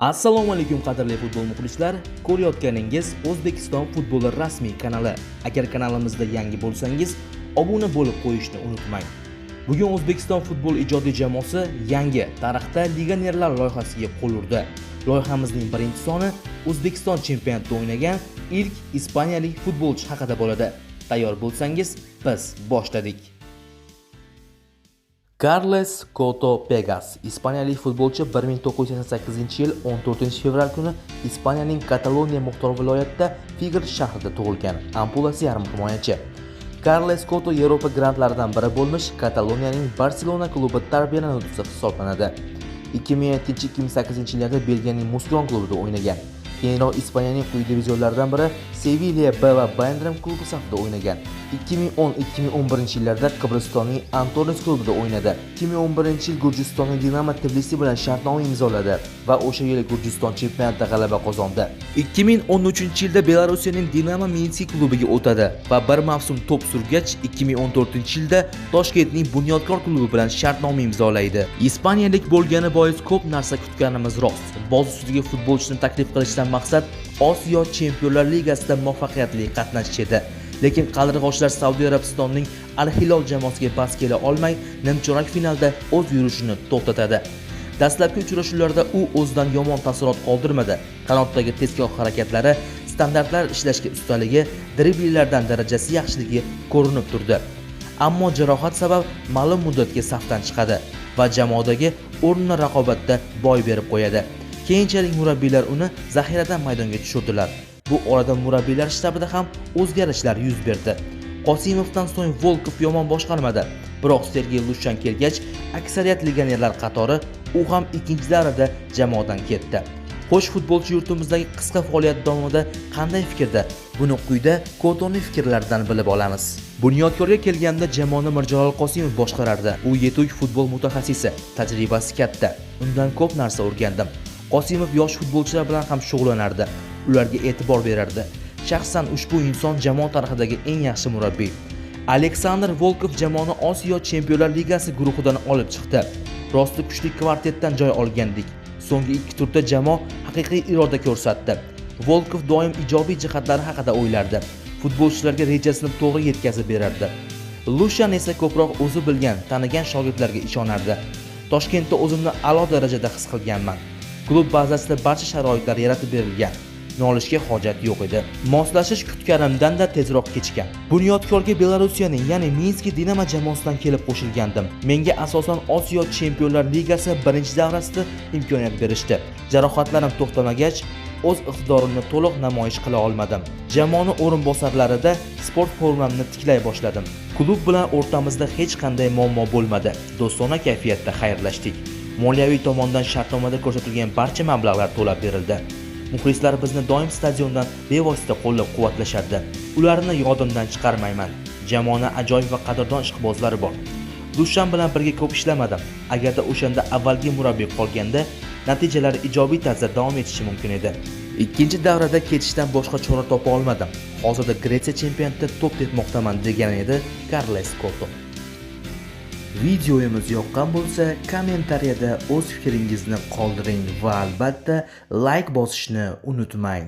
assalomu alaykum qadrli futbol muxlislar. Ko'rayotganingiz o'zbekiston futboli rasmiy kanali. Agar kanalimizda yangi bo'lsangiz obuna bo'lib qo'yishni unutmang. Bugun o'zbekiston futbol ijodiy jamoasi yangi tarixda legionerlar loyihasiga qo'l urdi. Loyihamizning birinchi soni o'zbekiston chempionatida o'ynagan ilk ispaniyalik futbolchi haqida bo'ladi. Tayyor bo'lsangiz biz boshladik. Carles Coto Pegas ispaniyalik futbolchi 1988 yil 14 fevral kuni Ispaniyaning Kataloniya muxtor viloyatida Figuer shahrida tug'ilgan. Ampulasi yarim himoyachi. Carles Coto Yevropa grandlaridan biri bo'lmish Kataloniyaning Barselona klubi tarbiyalanuvchisi hisoblanadi. 2007-2008 yillarda Belgiyaning Muskron klubida o'ynagan. Keyinroq Ispaniyaning quyi divizionlaridan biri Sevilla B va Bayern klubi safida o'ynagan. 2010-2011 yillarda Qibristonning Antonis klubida o'ynadi. 2011 yil Gurjistonning Dinamo Tbilisi bilan shartnoma imzoladi va o'sha yili Gurjiston chempionatida g'alaba qozondi. 2013 yilda Belarusiyaning Dinamo Minsk klubiga o'tadi va bir mavsum to'p surgach 2014 yilda Toshkentning Bunyodkor klubi bilan shartnoma imzolaydi. Ispaniyalik bo'lgani bois ko'p narsa kutganimiz rost. Boz ustiga futbolchini taklif qilishdan maqsad Osiyo Chempionlar Ligasida muvaffaqiyatli qatnashish edi. Lekin qaldirg'ochlar Saudiya Arabistonining Al-Hilol jamoasiga bas kela olmay, nimchorak finalda o'z yurishini to'xtatadi. Dastlabki uchrashuvlarda u o'zidan yomon taassurot qoldirmadi. Qanotdagi tezkor harakatlari, standartlar ishlashga ustaligi, dribllardan darajasi yaxshiligi ko'rinib turdi. Ammo jarohat sabab ma'lum muddatga safdan chiqadi va jamoadagi o'rnini raqobatda boy berib qo'yadi. Keyinchalik murabbiylar uni zaxiradan maydonga tushirdilar. Bu orada murabbiylar shtabida ham o'zgarishlar yuz berdi. Qosimovdan so'ng Volkov yomon boshqarmadi. Biroq Sergey Lushan kelgach, aksariyat legionerlar qatori u ham ikkinchi davrada jamoadan ketdi. Xo'sh, futbolchi yurtimizdagi qisqa faoliyat davomida qanday fikrda? Buni quyida Kotonning fikrlaridan bilib olamiz. Bunyodkorga kelganda jamoani Mirjalol Qosimov boshqarardi. U yetuk futbol mutaxassisi, tajribasi katta. Undan ko'p narsa o'rgandim. Qosimov yosh futbolchilar bilan ham shug'ullanardi. Ularga e'tibor berardi. Shaxsan ushbu inson jamoa tarixidagi eng yaxshi murabbiy. Aleksandr Volkov jamoani Osiyo Chempionlar Ligasi guruhidan olib chiqdi. Rosti kuchli kvartetdan joy olgandik. So'nggi ikki turda jamoa haqiqiy iroda ko'rsatdi. Volkov doim ijobiy jihatlari haqida o'ylardi. Futbolchilarga rejasini to'g'ri yetkazib berardi. Lushan esa ko'proq o'zi bilgan, tanigan shogirdlarga ishonardi. Toshkentda o'zimni a'lo darajada his qilganman. Klub bazasida barcha sharoitlar yaratib berilgan. nolishga hojat yo'q edi. Moslashish kutganimdan-da tezroq kechgan. Bunyodkorga Belorussiyaning, ya'ni minskiy Dinamo jamoasidan kelib qo'shilgandim. Menga asosan Osiyo Chempionlar Ligasi birinchi davrasida imkoniyat berishdi. Jarohatlarim to'xtamagach, o'z iqtidorimni to'liq namoyish qila olmadim. Jamoani o'rinbosarlarida sport formamni tiklay boshladim. Klub bilan o'rtamizda hech qanday muammo bo'lmadi. Do'stona kayfiyatda xayrlashdik. Moliyaviy tomondan shartnomada ko'rsatilgan barcha mablag'lar to'lab berildi. Muxlislar bizni doim stadiondan bevosita qo'llab-quvvatlashardi. Ularni yodimdan chiqarmayman. Jamoana ajoyib va qadrdon ishqibozlari bor. Dushan bilan birga ko'p ishlamadim. Agarda o'shanda avvalgi murabbiy qolganda, natijalar ijobiy tarzda davom etishi mumkin edi. Ikkinchi davrada ketishdan boshqa chora topa olmadim. Hozirda Gretsiya chempionatida to'p tepmoqdaman degan edi Carles koto Videomiz yoqqan bo'lsa, kommentariyada o'z fikringizni qoldiring va albatta like bosishni unutmang.